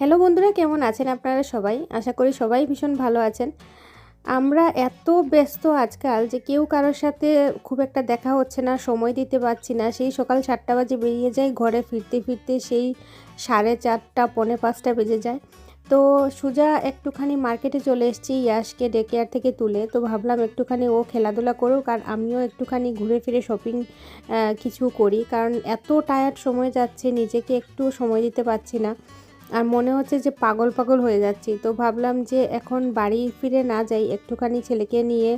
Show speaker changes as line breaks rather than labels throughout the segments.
Hello বন্ধুরা, কেমন আছেন আপনারা সবাই? আশা করি সবাই ভীষণ ভালো আছেন। আমরা এত ব্যস্ত আজকাল যে কেউ কারোর সাথে খুব একটা দেখা হচ্ছে না, সময় দিতে পারছি না। সেই সকাল সাতটা বাজে বেরিয়ে যায় ঘরে ফিরতে ফিরতে সেই সাড়ে চারটা, পৌনে পাঁচটা বেজে যায়। তো সুজা একটুখানি মার্কেটে চলে এসেছি ইয়াসকে ডে কেয়ার থেকে তুলে। তো ভাবলাম একটুখানি ও খেলাধুলা করুক আর আমিও একটুখানি ঘুরে ফিরে শপিং কিছু করি। কারণ এত টায়ার্ড সময় যাচ্ছে, নিজেকে একটু সময় দিতে পারছি না। আর মনে হচ্ছে যে পাগল পাগল হয়ে যাচ্ছি। তো ভাবলাম যে এখন বাড়ি ফিরে না যাই, একটুখানি ছেলেকে নিয়ে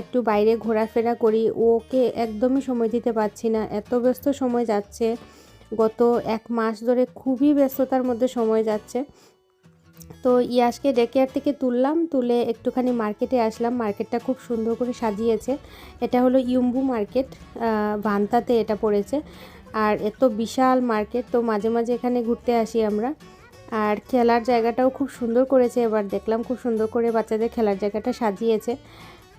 একটু বাইরে ঘোরাফেরা করি। ওকে একদমই সময় দিতে পারছি না। এত ব্যস্ত সময় যাচ্ছে। গত এক মাস ধরে খুবই ব্যস্ততার মধ্যে সময় যাচ্ছে। তো ইয়াসকে ডেকেয়ার থেকে তুললাম। তুলে একটুখানি মার্কেটে আসলাম। মার্কেটটা খুব সুন্দর করে সাজিয়েছে। এটা হলো ইউম্বু মার্কেট। ভান্তাতে এটা পড়েছে। আর এত বিশাল মার্কেট। তো মাঝে মাঝে এখানে ঘুরতে আসি আমরা। আর খেলার জায়গাটাও খুব সুন্দর করেছে এবার। দেখলাম খুব সুন্দর করে বাচ্চাদের খেলার জায়গাটা সাজিয়েছে।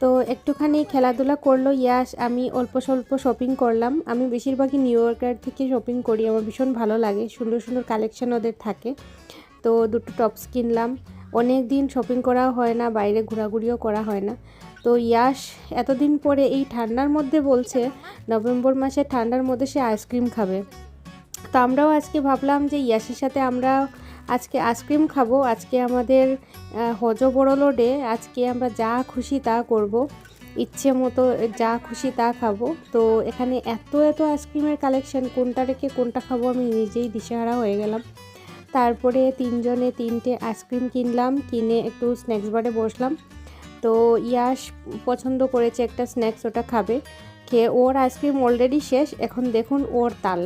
তো একটুখানি খেলাধুলা করল ইয়াস, আমি অল্প স্বল্প শপিং করলাম। আমি বেশিরভাগই নিউ ইয়র্কার থেকে শপিং করি, আমার ভীষণ ভালো লাগে, সুন্দর সুন্দর কালেকশান ওদের থাকে। তো দুটো টপস কিনলাম। অনেক দিন শপিং করাও হয় না, বাইরে ঘোরাঘুরিও করা হয় না। তো ইয়াস, এতদিন পরে এই ঠান্ডার মধ্যে বলছে, নভেম্বর মাসে ঠান্ডার মধ্যে সে আইসক্রিম খাবে। তো আমরাও আজকে ভাবলাম যে ইয়াসের সাথে আমরা আজকে আইসক্রিম খাব, আজকে আমাদের হজ বড় লোডে আজকে আমরা যা খুশি তা করব। ইচ্ছে মতো যা খুশি তা খাব। তো এখানে এত এত আইসক্রিমের কালেকশন কোনটা রেখে কোনটা খাব আমি নিজেই দিশেহারা হয়ে গেলাম। তারপরে তিনজনে তিনটে আইসক্রিম কিনলাম, কিনে একটু স্ন্যাক্স বারে বসলাম। তো ইয়াস পছন্দ করেছে একটা স্ন্যাক্স ওটা খাবে। খেয়ে ওর আইসক্রিম অলরেডি শেষ, এখন দেখুন ওর তাল।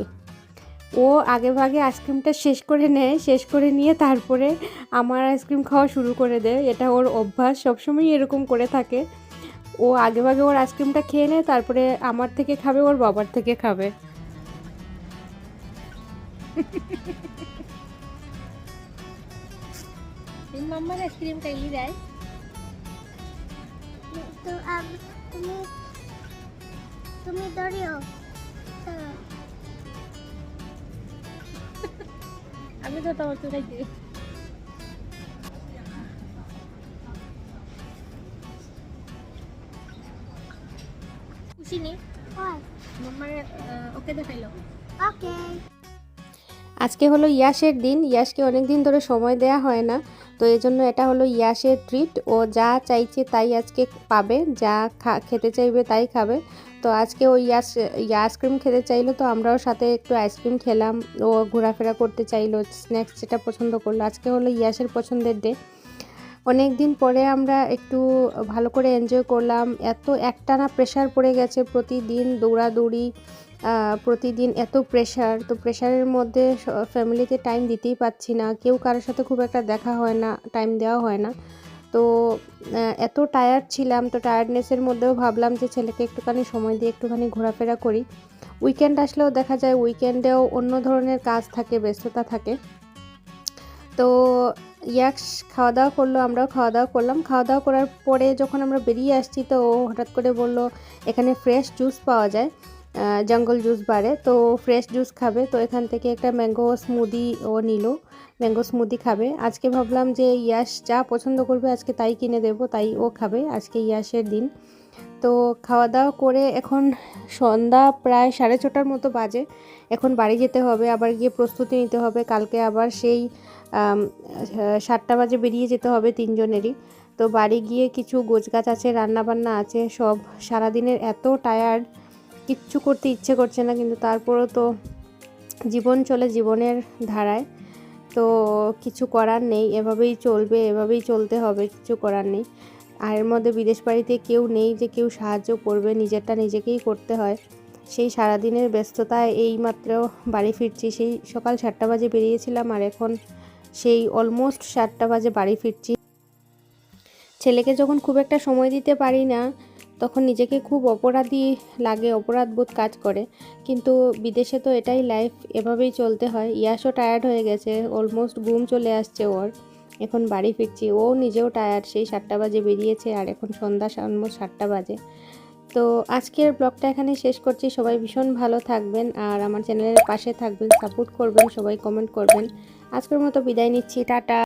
ও আগে ভাগে আইসক্রিমটা শেষ করে নেয় শেষ করে নিয়ে তারপরে আমার আইসক্রিম খাওয়া শুরু করে দেয়। এটা ওর অভ্যাস সবসময় এরকম করে থাকে। ও আগে ভাগে ওর আইসক্রিমটা খেয়ে নেয় তারপরে আমার থেকে খাবে ওর বাবার থেকে খাবে।
মাম্মার আইসক্রিম খাইলি যায়
তো তুমি তুমি ধরিও
আমি তো তোমার তো খাইতে খুশি নি
হয়
মাম্মার ওকে দেখাইলো
ওকে
আজকে হলো ইয়াসের দিন, ইয়াসকে অনেক দিন ধরে সময় দেয়া হয় না, তো এই জন্য এটা হলো ইয়াসের ট্রিট ও যা চাইছে তাই আজকে পাবে, যা খেতে চাইবে তাই খাবে। তো আজকে ও ইয়াস, ইয়া আইসক্রিম খেতে চাইলো, তো আমরাও সাথে একটু আইসক্রিম খেলাম। ও ঘোরাফেরা করতে চাইলো, স্ন্যাক্স যেটা পছন্দ করল। আজকে হলো ইয়াসের পছন্দের ডে অনেক দিন পরে আমরা একটু ভালো করে এনজয় করলাম। এত একটানা প্রেশার পড়ে গেছে প্রতিদিন দৌড়াদৌড়ি প্রতিদিন এত প্রেশার তো প্রেশারের মধ্যে ফ্যামিলিতে টাইম দিতেই পাচ্ছি না। কেউ কারোর সাথে খুব একটা দেখা হয় না টাইম দেওয়া হয় না। তো এত টায়ার্ড ছিলাম। তো টায়ার্ডনেসের মধ্যেও ভাবলাম যে ছেলেকে একটুখানি সময় দিয়ে একটুখানি ঘোরাফেরা করি। উইকেন্ড আসলেও দেখা যায় উইকেন্ডেও অন্য ধরনের কাজ থাকে, ব্যস্ততা থাকে। তো ইয়াক্স খাওয়া দাওয়া করল, আমরাও খাওয়া দাওয়া করলাম। খাওয়া দাওয়া করার পরে যখন আমরা বেরিয়ে আসছি, তো ও হঠাৎ করে বলল, এখানে ফ্রেশ জুস পাওয়া যায় জঙ্গল জুস বারে তো ফ্রেশ জুস খাবে। তো এখান থেকে একটা ম্যাঙ্গো স্মুদি ও নিল ম্যাঙ্গো স্মুদি খাবে। আজকে ভাবলাম যে ইয়াস যা পছন্দ করবে আজকে তাই কিনে দেব, তাই ও খাবে আজকে ইয়াসের দিন। তো খাওয়া দাওয়া করে এখন সন্ধ্যা প্রায় সাড়ে ছটার মতো বাজে। এখন বাড়ি যেতে হবে, আবার গিয়ে প্রস্তুতি নিতে হবে। কালকে আবার সেই সাতটা বাজে বেরিয়ে যেতে হবে তিনজনেরই। তো বাড়ি গিয়ে কিছু গোছগাছ আছে, রান্নাবান্না আছে, সব সারাদিনের এত টায়ার্ড কিচ্ছু করতে ইচ্ছে করছে না, কিন্তু তারপরও তো জীবন চলে জীবনের ধারায়। তো কিছু করার নেই, এভাবেই চলবে, এভাবেই চলতে হবে, কিছু করার নেই। আর এর মধ্যে বিদেশ বাড়িতে কেউ নেই যে কেউ সাহায্য করবে, নিজেরটা নিজেকেই করতে হয়। সেই সারাদিনের ব্যস্ততায় এইমাত্র বাড়ি ফিরছি, সেই সকাল সাতটা বাজে বেরিয়েছিলাম আর এখন সেই অলমোস্ট সাতটা বাজে বাড়ি ফিরছি। ছেলেকে যখন খুব একটা সময় দিতে পারি না, তখন নিজেকে খুব অপরাধী লাগে, অপরাধবোধ কাজ করে। কিন্তু বিদেশে তো এটাই লাইফ এভাবেই চলতে হয়। ইয়াসও টায়ার্ড হয়ে গেছে অলমোস্ট ঘুম চলে আসছে ওর। এখন বাড়ি ফিরছি, ও নিজেও টায়ার্ড সেই সাতটা বাজে বেরিয়েছে আর এখন সন্ধ্যা অলমোস্ট সাতটা বাজে। তো আজকের ব্লগটা এখানে শেষ করছি। সবাই ভীষণ ভালো থাকবেন আর আমার চ্যানেলের পাশে থাকবেন সাপোর্ট করবেন, সবাই কমেন্ট করবেন। আজকের মতো বিদায় নিচ্ছি টাটা।